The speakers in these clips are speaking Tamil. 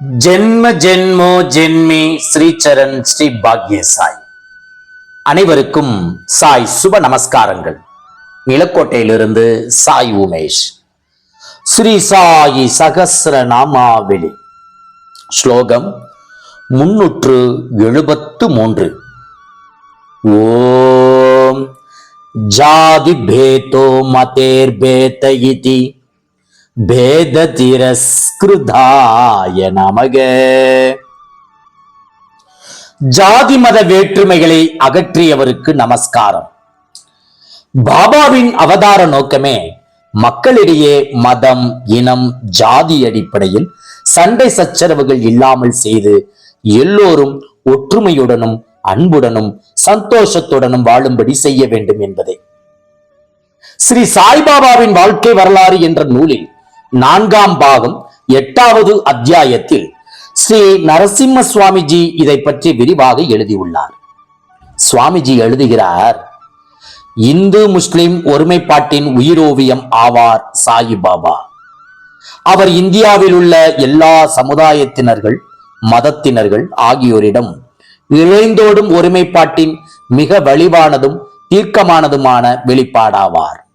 ஜென்ம ஜென்மோ ஜென்மி ஸ்ரீச்சரண் ஸ்ரீ பாக்ய சாய் அனைவருக்கும் சாய் சுப நமஸ்காரங்கள். நிலக்கோட்டையிலிருந்து சாய் உமேஷ். ஸ்ரீ சாயி சகசிர நாமாவெளி. ஸ்லோகம் முன்னூற்று எழுபத்து மூன்று. ஓம் ஜாதி பேதோ மதேர் பேத இதி. பேத திரஸ்கிருதாய நமக. ஜாதி மத வேற்றுமைகளை அகற்றியவருக்கு நமஸ்காரம். பாபாவின் அவதார நோக்கமே மக்களிடையே மதம் இனம் ஜாதி அடிப்படையில் சண்டை சச்சரவுகள் இல்லாமல் செய்து எல்லோரும் ஒற்றுமையுடனும் அன்புடனும் சந்தோஷத்துடனும் வாழும்படி செய்ய வேண்டும் என்பதே. ஸ்ரீ சாய்பாபாவின் வாழ்க்கை வரலாறு என்ற நூலில் நான்காம் பாகம் எட்டாவது அத்தியாயத்தில் ஸ்ரீ நரசிம்ம சுவாமிஜி இதை பற்றி விரிவாக எழுதியுள்ளார். சுவாமிஜி எழுதுகிறார் இந்து முஸ்லிம் ஒருமைப்பாட்டின் உயிரோவியம் ஆவார் சாயிபாபா அவர் இந்தியாவில் உள்ள எல்லா சமுதாயத்தினர்கள் மதத்தினர்கள் ஆகியோரிடம் இழைந்தோடும் ஒருமைப்பாட்டின் மிக வலிவானதும் தீர்க்கமானதுமான வெளிப்பாடாவார்.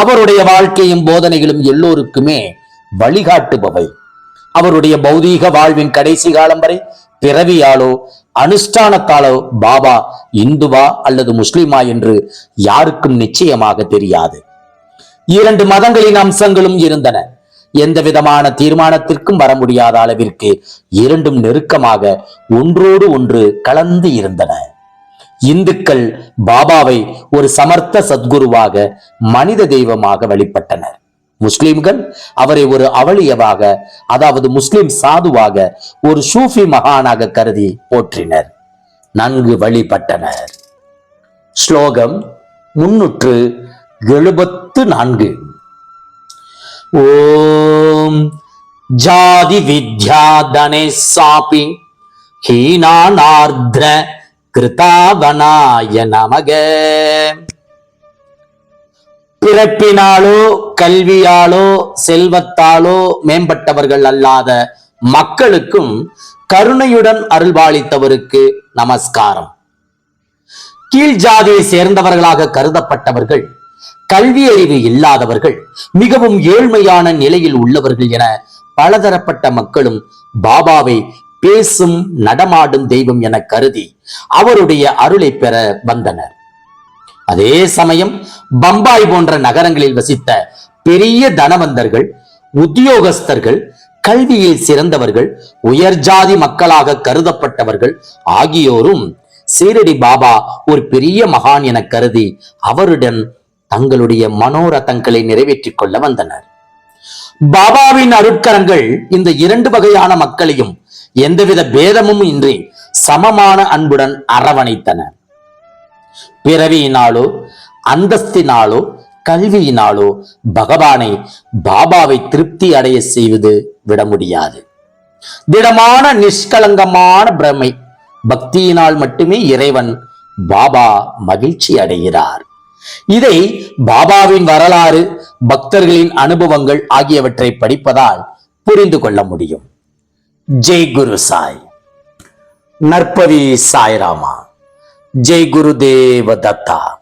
அவருடைய வாழ்க்கையும் போதனைகளும் எல்லோருக்குமே வழிகாட்டுபவை. அவருடைய பௌதீக வாழ்வின் கடைசி காலம் வரை பிறவியாலோ அனுஷ்டானத்தாலோ பாபா இந்துவா அல்லது முஸ்லிமா என்று யாருக்கும் நிச்சயமாக தெரியாது. இரண்டு மதங்களின் அம்சங்களும் இருந்தன. எந்த விதமான தீர்மானத்திற்கும் வர முடியாத அளவிற்கு இரண்டும் நெருக்கமாக ஒன்றோடு ஒன்று கலந்து இருந்தன. இந்துக்கள் பாபாவை ஒரு சமர்த்த சத்குருவாக மனித தெய்வமாக வழிபட்டனர். முஸ்லிம்கள் அவரை ஒரு அவளியவாக அதாவது முஸ்லிம் சாதுவாக ஒரு சூஃபி மகானாக கருதி போற்றினர். நன்கு வழிபட்டனர். ஸ்லோகம் முன்னூற்று எழுபத்து நான்கு. ஓம் ஜாதி வித்யா தனே சாபி ஹீனானார்த்ர கிருதாவனாய நமக. பிறப்பினாலோ கல்வியாலோ செல்வத்தாலோ மேம்பட்டவர்கள் அல்லாத மக்களுக்கும் கருணையுடன் அருள்பாளித்தவருக்கு நமஸ்காரம். கீழ் ஜாதியை சேர்ந்தவர்களாக கருதப்பட்டவர்கள் கல்வி அறிவு இல்லாதவர்கள் மிகவும் ஏழ்மையான நிலையில் உள்ளவர்கள் என பலதரப்பட்ட மக்களும் பாபாவை பேசும் நடமாடும் தெய்வம் என கருதி அவருடைய அருளை பெற வந்தனர். அதே சமயம் பம்பாய் போன்ற நகரங்களில் வசித்த பெரிய தனவந்தர்கள் உத்தியோகஸ்தர்கள் கல்வியில் சிறந்தவர்கள் உயர் ஜாதி மக்களாக கருதப்பட்டவர்கள் ஆகியோரும் சீரடி பாபா ஒரு பெரிய மகான் என கருதி அவருடன் தங்களுடைய மனோரதங்களை நிறைவேற்றிக் கொள்ள வந்தனர். பாபாவின் அருட்கரங்கள் இந்த இரண்டு வகையான மக்களையும் எந்தவித பேதமும் இன்றி சமமான அன்புடன் அரவணைத்தன. பிறவியினாலோ அந்தஸ்தினாலோ கல்வியினாலோ பகவானை பாபாவை திருப்தி அடைய செய்வது விட முடியாது. திடமான நிஷ்கலங்கமான பிரமை பக்தியினால் மட்டுமே இறைவன் பாபா மகிழ்ச்சி அடைகிறார். இதை பாபாவின் வரலாறு பக்தர்களின் அனுபவங்கள் ஆகியவற்றை படிப்பதால் புரிந்து கொள்ள முடியும். ஜெய் குரு சாய். நற்பவி சாய்ராமா. ஜெய் குருதேவ தத்தா.